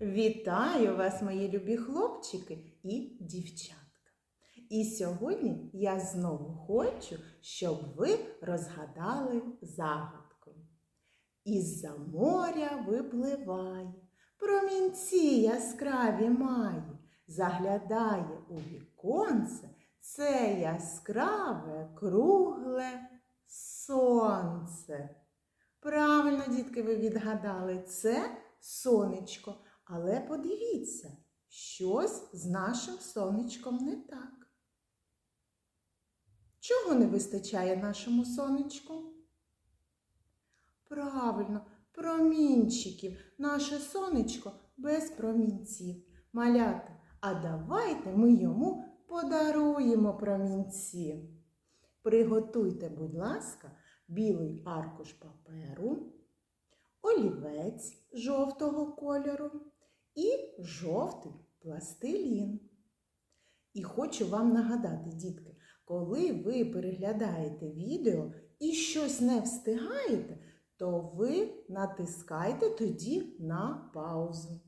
Вітаю вас, мої любі хлопчики і дівчатка. І сьогодні я знову хочу, щоб ви розгадали загадку. Із-за моря випливає, промінці яскраві має, заглядає у віконце це яскраве, кругле сонце. Правильно, дітки, ви відгадали, це сонечко. Але подивіться, щось з нашим сонечком не так. Чого не вистачає нашому сонечку? Правильно, промінчиків. Наше сонечко без промінців. Малята, а давайте ми йому подаруємо промінці. Приготуйте, будь ласка, білий аркуш паперу, олівець жовтого кольору і жовтий пластилін. І хочу вам нагадати, дітки, коли ви переглядаєте відео і щось не встигаєте, то ви натискайте тоді на паузу.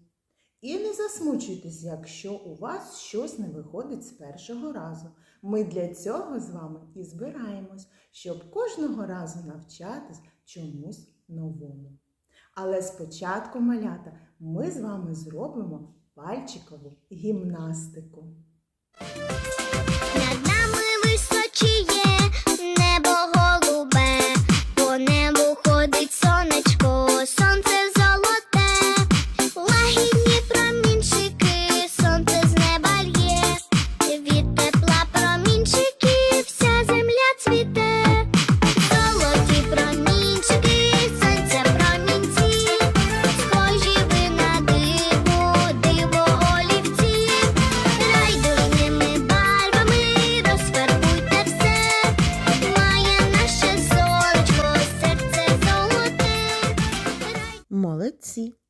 І не засмучуйтесь, якщо у вас щось не виходить з першого разу. Ми для цього з вами і збираємось, щоб кожного разу навчатись чомусь новому. Але спочатку, малята, ми з вами зробимо пальчикову гімнастику.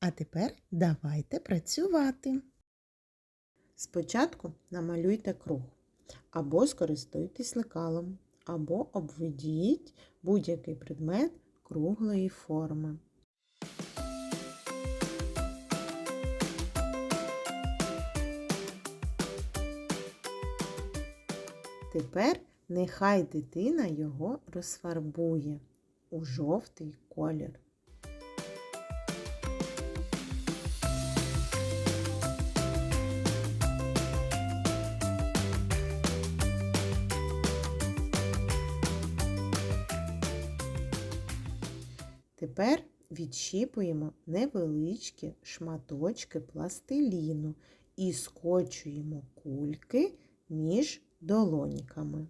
А тепер давайте працювати. Спочатку намалюйте круг, або скористуйтесь лекалом, або обведіть будь-який предмет круглої форми. Тепер нехай дитина його розфарбує у жовтий колір. Тепер відщіпуємо невеличкі шматочки пластиліну і скочуємо кульки між долоньками.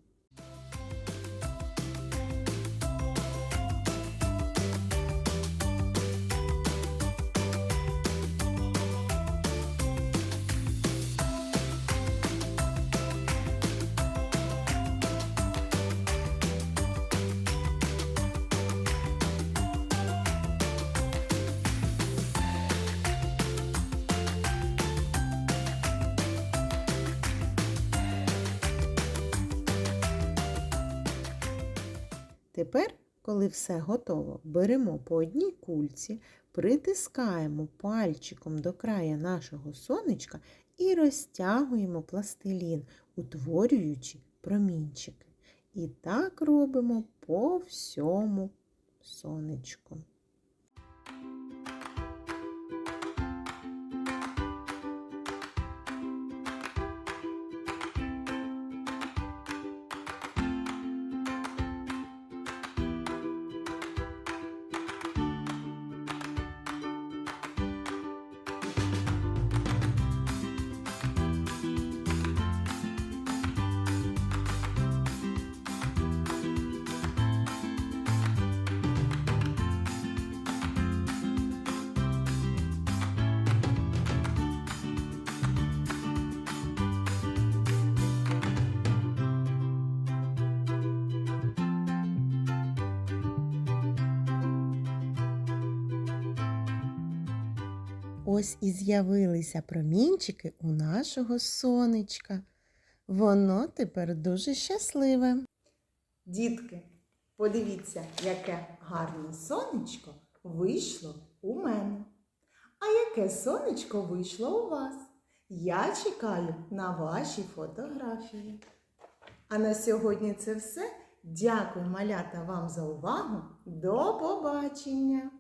Тепер, коли все готово, беремо по одній кульці, притискаємо пальчиком до края нашого сонечка і розтягуємо пластилін, утворюючи промінчики. І так робимо по всьому сонечку. Ось і з'явилися промінчики у нашого сонечка. Воно тепер дуже щасливе. Дітки, подивіться, яке гарне сонечко вийшло у мене. А яке сонечко вийшло у вас? Я чекаю на ваші фотографії. А на сьогодні це все. Дякую, малята, вам за увагу. До побачення!